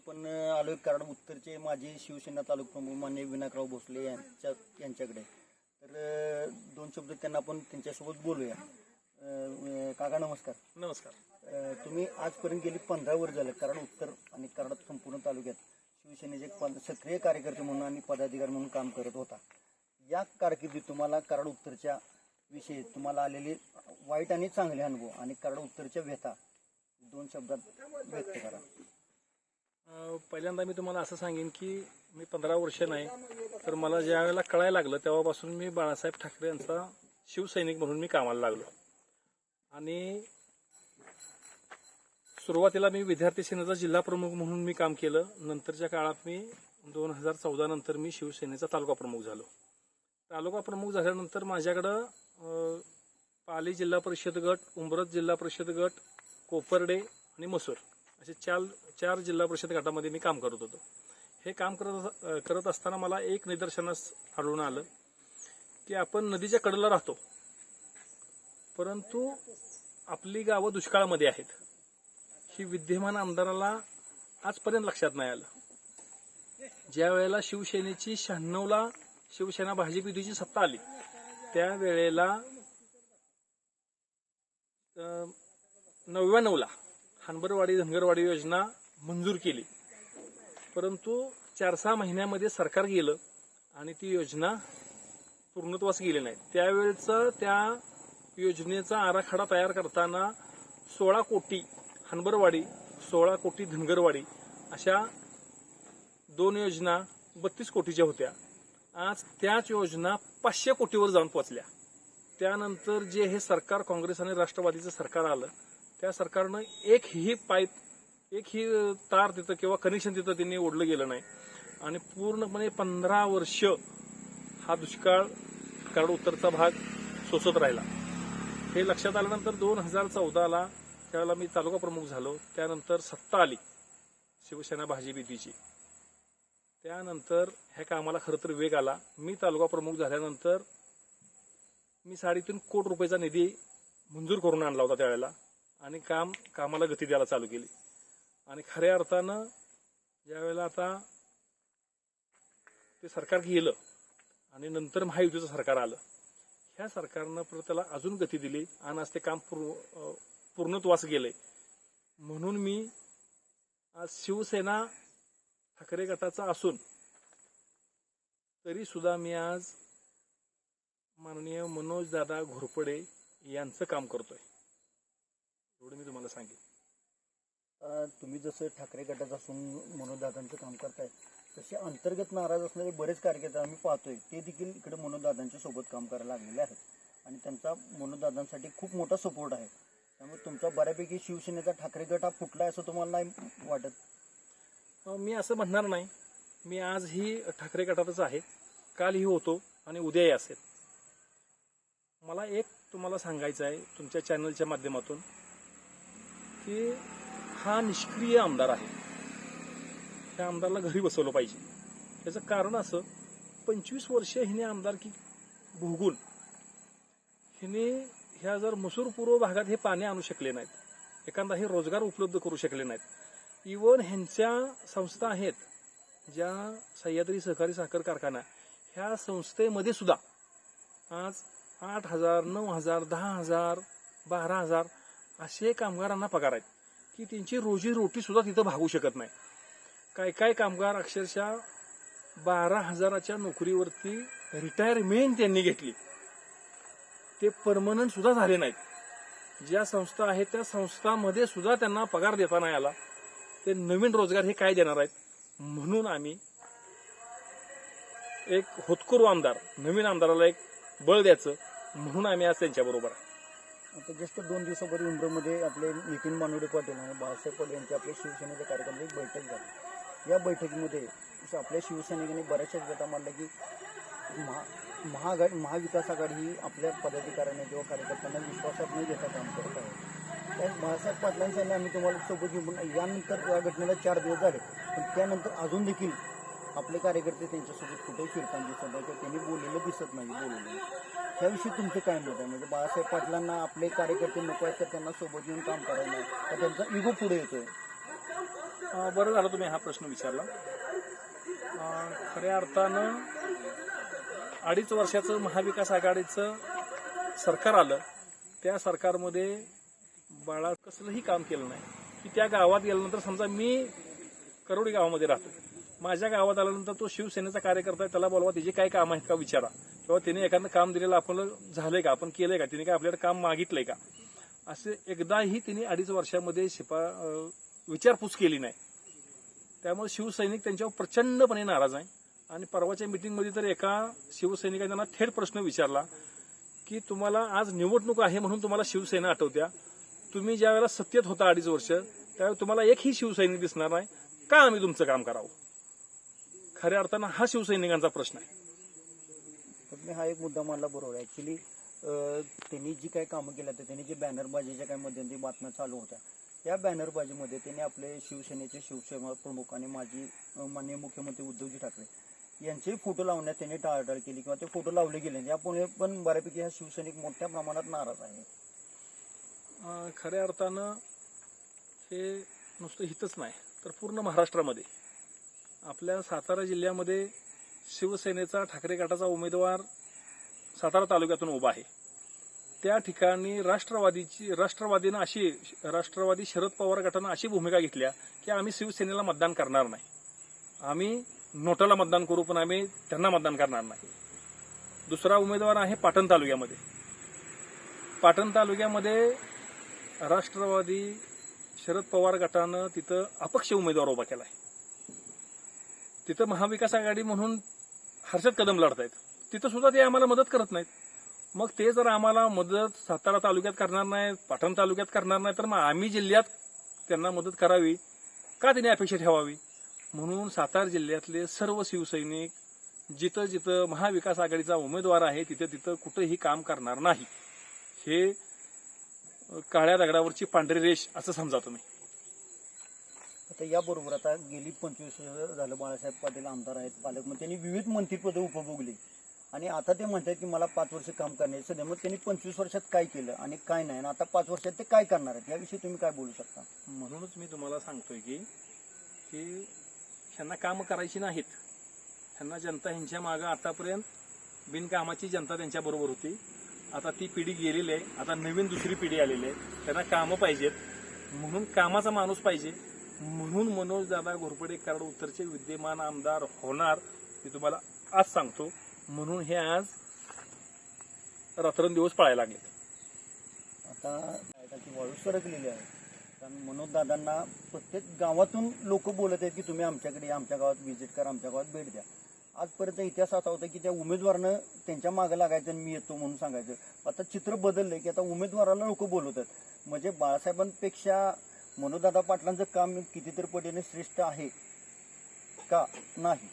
आपण आलोय कराड उत्तरचे माजी शिवसेना तालुका प्रमुख मान्य विनायकराव भोसले यांच्या यांच्याकडे. तर दोन शब्द त्यांना आपण त्यांच्यासोबत बोलूया. अ, काका नमस्कार. नमस्कार. अ, तुम्ही आजपर्यंत गेली पंधरा वर्ष झाले कराड उत्तर आणि कराड संपूर्ण तालुक्यात शिवसेनेचे एक सक्रिय कार्यकर्ते म्हणून आणि पदाधिकारी म्हणून काम करत होता. या कारकिर्दीत तुम्हाला कराड उत्तरच्या विषयी तुम्हाला आलेले वाईट आणि चांगले अनुभव आणि कराड उत्तरच्या व्यथा दोन शब्दात व्यक्त करा. पहिल्यांदा मी तुम्हाला असं सांगेन की मी पंधरा वर्ष नाही तर मला ज्या वेळेला कळायला लागलं तेव्हापासून मी बाळासाहेब ठाकरे यांचा शिवसैनिक म्हणून मी कामाला लागलो. आणि सुरुवातीला मी विद्यार्थी सेनेचा जिल्हा प्रमुख म्हणून मी काम केलं. नंतरच्या काळात मी दोन हजार चौदा नंतर मी शिवसेनेचा तालुका प्रमुख झालो. तालुका प्रमुख झाल्यानंतर माझ्याकडं पाली जिल्हा परिषद गट उंबरत जिल्हा परिषद गट कोपर्डे आणि मसूर. असे चार चार जिल्हा परिषद गटामध्ये मी काम करत होतो. हे काम करत करत असताना मला एक निदर्शनास आढळून आलं की आपण नदीच्या कडेला राहतो. परंतु आपली गावं दुष्काळामध्ये आहेत. ही विद्यमान आमदाराला आजपर्यंत लक्षात नाही आलं. ज्या वेळेला शिवसेनेची शहाण्णवला शिवसेना भाजप युतीची सत्ता आली त्यावेळेला नव्याण्णवला हानबरवाडी धनगरवाडी योजना मंजूर केली. परंतु चार सहा महिन्यामध्ये सरकार गेलं आणि ती योजना पूर्णत्वास गेली नाही. त्यावेळेचा त्या योजनेचा आराखडा तयार करताना सोळा कोटी हनबरवाडी सोळा कोटी धनगरवाडी अशा दोन योजना बत्तीस कोटीच्या होत्या. आज त्याच योजना पाचशे कोटीवर जाऊन पोचल्या त्यानंतर जे हे सरकार काँग्रेस आणि राष्ट्रवादीचं सरकार आलं त्या सरकारनं एक ही पाईप एक ही तार तिथं किंवा कनेक्शन तिथं त्यांनी ओढलं गेलं नाही. आणि पूर्णपणे पंधरा वर्ष हा दुष्काळ कराड उत्तरचा भाग सोसत राहिला. हे लक्षात आल्यानंतर दोन हजार चौदाला त्यावेळेला मी तालुका प्रमुख झालो. त्यानंतर सत्ता आली शिवसेना भाजप युतीची त्यानंतर ह्या कामाला खरं तर वेग आला. मी तालुका प्रमुख झाल्यानंतर मी साडेतीन कोटी रुपयाचा निधी मंजूर करून आणला होता त्यावेळेला. आणि काम कामाला गती द्यायला चालू केली. आणि खऱ्या अर्थानं ज्यावेळेला आता ते सरकार गेलं आणि नंतर महायुतीचं सरकार आलं ह्या सरकारनं परत त्याला अजून गती दिली आणि आज ते काम पूर्ण पूर्णत्वास गेलंय म्हणून मी आज शिवसेना ठाकरे गटाचा असून तरी सुद्धा मी आज माननीय मनोजदादा घोरपडे यांचं काम करतोय. एवढं मी तुम्हाला सांगेन. तुम्ही जसं ठाकरे गटात असून मनोजदादांचं काम करताय तसे अंतर्गत नाराज असणारे बरेच कार्यकर्ते आम्ही पाहतोय. ते देखील इकडे मनोजदादांच्या सोबत काम करायला लागलेले आहेत. आणि त्यांचा मनोजदादांसाठी खूप मोठा सपोर्ट आहे. त्यामुळे तुमचा बऱ्यापैकी शिवसेनेचा ठाकरे गट हा फुटलाय असं तुम्हाला नाही वाटत? मी असं म्हणणार नाही. मी आजही ठाकरे गटातच आहे. कालही होतो आणि उद्याही असेल. मला एक तुम्हाला सांगायचं आहे तुमच्या चॅनलच्या माध्यमातून. की हा निष्क्रिय आमदार आहे. त्या आमदारला घरी बसवलं पाहिजे. त्याचं कारण असं पंचवीस वर्ष हिने आमदारकी भोगून हिने ह्या जर मसूर पूर्व भागात हे पाणी आणू शकले नाहीत एखादा हे रोजगार उपलब्ध करू शकले नाहीत इवन ह्यांच्या संस्था आहेत ज्या सह्याद्री सहकारी साखर कारखाना ह्या संस्थेमध्ये सुद्धा आज आठ हजार नऊ हजार दहा हजार बारा हजार असे कामगारांना पगार आहेत की त्यांची रोजी रोटी सुद्धा तिथं भागू शकत नाही. काय काय कामगार अक्षरशः बारा हजाराच्या नोकरीवरती रिटायरमेंट त्यांनी घेतली. ते परमनंट सुद्धा झाले नाहीत. ज्या संस्था आहेत त्या संस्थामध्ये सुद्धा त्यांना पगार देता नाही आला. ते नवीन रोजगार हे काय देणार आहेत? म्हणून आम्ही एक होतकरू आमदार नवीन आमदाराला एक बळ द्यायचं. म्हणून आम्ही आज त्यांच्याबरोबर आहे आता जस्ट दोन दिवसापूर्वी उमरमध्ये आपले नितीन मानवडे पाटील आणि बाळासाहेब पाटील यांच्या आपल्या शिवसेनेच्या कार्यक्रमात एक बैठक झाली. या बैठकीमध्ये आपल्या शिवसैनिकांनी बऱ्याचशाच गटा मांडल्या की महा महाआघाडी महाविकास आघाडी ही आपल्या पदाधिकाऱ्यांना किंवा कार्यकर्त्यांना विश्वासात न घेता काम करत आहे. त्या बाळासाहेब पाटलांसाठी आम्ही तुम्हाला सोबत घेऊन यानंतर या घटनेला चार दिवस झाले. पण त्यानंतर अजून देखील आपले कार्यकर्ते त्यांच्यासोबत कुठेही फिरताना दिसत नाही किंवा त्यांनी बोललेलं दिसत नाही बोललेलं त्याविषयी तुमचं काय मत आहे? म्हणजे बाळासाहेब पाटलांना आपले कार्यकर्ते नको आहेत तर त्यांना सोबत घेऊन काम करायला तर त्यांचा इगो पुढे येतोय. बरं झालं तुम्ही हा प्रश्न विचारला. खऱ्या अर्थानं अडीच वर्षाचं महाविकास आघाडीचं सरकार आलं त्या सरकारमध्ये बाळा कसलंही काम केलं नाही. की त्या गावात गेल्यानंतर समजा मी करोडी गावामध्ये राहतो. माझ्या गावात आल्यानंतर तो शिवसेनेचा कार्यकर्ता आहे त्याला बोलवा त्याची काय काम आहेत का विचारा. किंवा त्याने एखादं काम दिलेलं आपण झालंय का आपण केलंय का तिने काय आपल्याकडे काम मागितलंय का? असे एकदाही तिने अडीच वर्षामध्ये शिपा विचारपूस केली नाही. त्यामुळे शिवसैनिक त्यांच्यावर प्रचंडपणे नाराज आहे. आणि परवाच्या मिटिंगमध्ये तर एका शिवसैनिकाने त्यांना थेट प्रश्न विचारला की तुम्हाला आज निवडणूक आहे म्हणून तुम्हाला शिवसेना आठवत्या. तुम्ही ज्या वेळेला सत्तेत होता अडीच वर्ष त्यावेळी तुम्हाला एकही शिवसैनिक दिसणार नाही. का आम्ही तुमचं काम करावं? खऱ्या अर्थानं हा शिवसैनिकांचा प्रश्न आहे. मी हा एक मुद्दा मानला बरोबर आहे. ऍक्च्युली त्यांनी जी काही कामं केल्या तर त्यांनी जे बॅनरबाजीच्या काही मध्यंतरी बातम्या चालू होत्या त्या बॅनरबाजीमध्ये त्यांनी आपले शिवसेनेचे शिवसेना प्रमुख आणि माजी माननीय मुख्यमंत्री उद्धवजी ठाकरे यांचेही फोटो लावण्यात त्यांनी टाळाटाळ केली किंवा ते फोटो लावले गेले यापुढे पण बऱ्यापैकी हा शिवसैनिक मोठ्या प्रमाणात नाराज आहे. खऱ्या अर्थानं हे नुसतं हितच नाही तर पूर्ण महाराष्ट्रामध्ये. आपल्या सातारा जिल्ह्यामध्ये शिवसेनेचा ठाकरे गटाचा उमेदवार सातारा तालुक्यातून उभा आहे. त्या ठिकाणी राष्ट्रवादीची राष्ट्रवादीनं अशी राष्ट्रवादी शरद पवार गटानं अशी भूमिका घेतल्या की आम्ही शिवसेनेला मतदान करणार नाही. आम्ही नोटाला मतदान करू पण आम्ही त्यांना मतदान करणार नाही. दुसरा उमेदवार आहे पाटण तालुक्यामध्ये. पाटण तालुक्यामध्ये राष्ट्रवादी शरद पवार गटानं तिथं अपक्ष उमेदवार उभा केला आहे तिथं महाविकास आघाडी म्हणून हर्षद कदम लढतायत. तिथं सुद्धा ते आम्हाला मदत करत नाहीत. मग ते जर आम्हाला मदत सातारा तालुक्यात करणार नाही पाटण तालुक्यात करणार नाही तर मग आम्ही जिल्ह्यात त्यांना मदत करावी का त्यांनी अपेक्षा ठेवावी? म्हणून सातारा जिल्ह्यातले सर्व शिवसैनिक जिथं जिथं महाविकास आघाडीचा उमेदवार आहे तिथं तिथं कुठंही काम करणार नाही. हे काळ्या दगडावरची पांढरी रेष असं समजा तुम्ही आता याबरोबर आता गेली पंचवीस वर्ष झालं बाळासाहेब पाटील आमदार आहेत पालकमंत्री त्यांनी विविध मंत्रिपदं उपभोगली. आणि आता ते म्हणतात की मला पाच वर्ष काम करण्याचं सध्या मग त्यांनी पंचवीस वर्षात काय केलं आणि काय नाही? आणि आता पाच वर्षात ते काय करणार आहेत? याविषयी तुम्ही काय बोलू शकता? म्हणूनच मी तुम्हाला सांगतोय की की ह्यांना कामं करायची नाहीत. ह्यांना जनता ह्यांच्या मागं आतापर्यंत बिनकामाची जनता त्यांच्या बरोबर होती. आता ती पिढी गेलेली आहे. आता नवीन दुसरी पिढी आलेली आहे. त्यांना कामं पाहिजेत. म्हणून कामाचा माणूस पाहिजे. म्हणून मनोज दादा घोरपडे कराड उत्तरचे विद्यमान आमदार होणार मी तुम्हाला आज सांगतो. म्हणून हे आज रात्रंदिवस पाळायला लागले आता त्याची वाळू सरकलेली आहे. कारण मनोज दादांना प्रत्येक गावातून लोक बोलत आहेत की तुम्ही आमच्याकडे आमच्या गावात व्हिजिट करा आमच्या गावात भेट द्या. आजपर्यंत इतिहास असा होता की त्या उमेदवारानं त्यांच्या मागं लागायचं आणि मी येतो म्हणून सांगायचं. आता चित्र बदललंय की आता उमेदवाराला लोक बोलवतात. म्हणजे बाळासाहेबांपेक्षा मनोदादा पाटलांचं काम कितीतरी पटीने श्रेष्ठ आहे का नाही?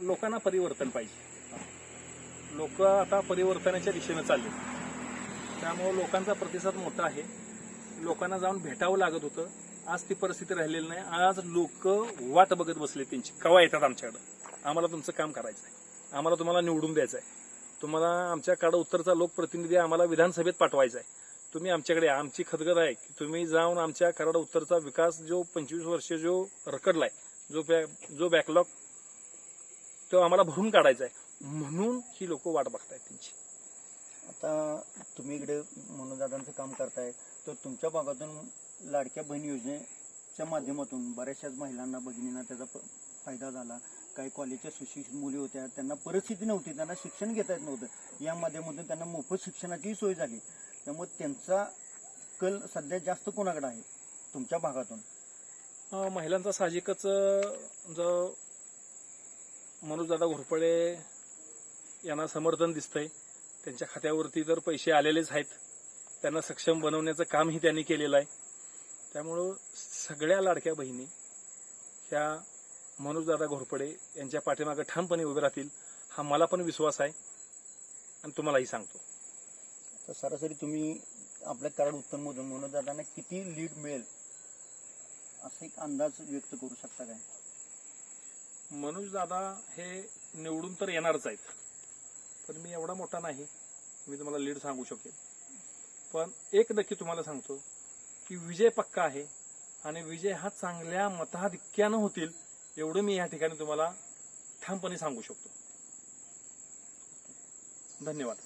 लोकांना परिवर्तन पाहिजे. लोक आता परिवर्तनाच्या दिशेनं चालले. त्यामुळे लोकांचा प्रतिसाद मोठा आहे. लोकांना जाऊन भेटावं लागत होतं. आज ती परिस्थिती राहिलेली नाही. आज लोक वाट बघत बसले त्यांची. कवा येतात आमच्याकडं? आम्हाला तुमचं काम करायचं आहे. आम्हाला तुम्हाला निवडून द्यायचं आहे. तुम्हाला आमच्याकडं उत्तरचा लोकप्रतिनिधी आम्हाला विधानसभेत पाठवायचा आहे. तुम्ही आमच्याकडे आमची खदगत आहे की तुम्ही जाऊन आमच्या कराड उत्तरचा विकास जो पंचवीस वर्ष जो रकडलाय जो बॅ- जो बॅकलॉग तो आम्हाला भरून काढायचा आहे म्हणून ही लोक वाट बघतायत त्यांची. आता तुम्ही इकडे मनोजादांचं काम करताय. तर तुमच्या भागातून लाडक्या बहीण योजनेच्या माध्यमातून बऱ्याचशाच महिलांना भगिनींना त्याचा फायदा झाला. काही कॉलेजच्या सुशिक्षित मुली होत्या. त्यांना परिस्थिती नव्हती. त्यांना शिक्षण घेता येत नव्हतं. या माध्यमातून त्यांना मोफत शिक्षणाचीही सोय झाली. त्यामुळे त्यांचा कल सध्या जास्त कोणाकडे आहे? तुमच्या भागातून? अं, महिलांचा साहजिकच अं, जो मनोजदादा घोरपडे यांना समर्थन दिसतंय. त्यांच्या खात्यावरती तर पैसे आलेलेच आहेत त्यांना सक्षम बनवण्याचं कामही त्यांनी केलेलं आहे. त्यामुळं सगळ्या लाडक्या बहिणी ह्या मनोजदादा घोरपडे यांच्या पाठीमागं ठामपणे उभे राहतील हा मला पण विश्वास आहे आणि तुम्हालाही सांगतो. तर सरासरी तुम्ही आपल्या कराड उत्तम मनोजदादांना किती लीड मिळेल? असा एक अंदाज व्यक्त करू शकता काय? मनोज दादा हे निवडून तर येणारच आहेत. पण मी एवढा मोठा नाही. मी तुम्हाला लीड सांगू शकेन. पण एक नक्की तुम्हाला सांगतो की विजय पक्का आहे आणि विजय हा चांगल्या मताधिक्यानं होतील एवढं मी या ठिकाणी तुम्हाला ठामपणे सांगू शकतो. धन्यवाद.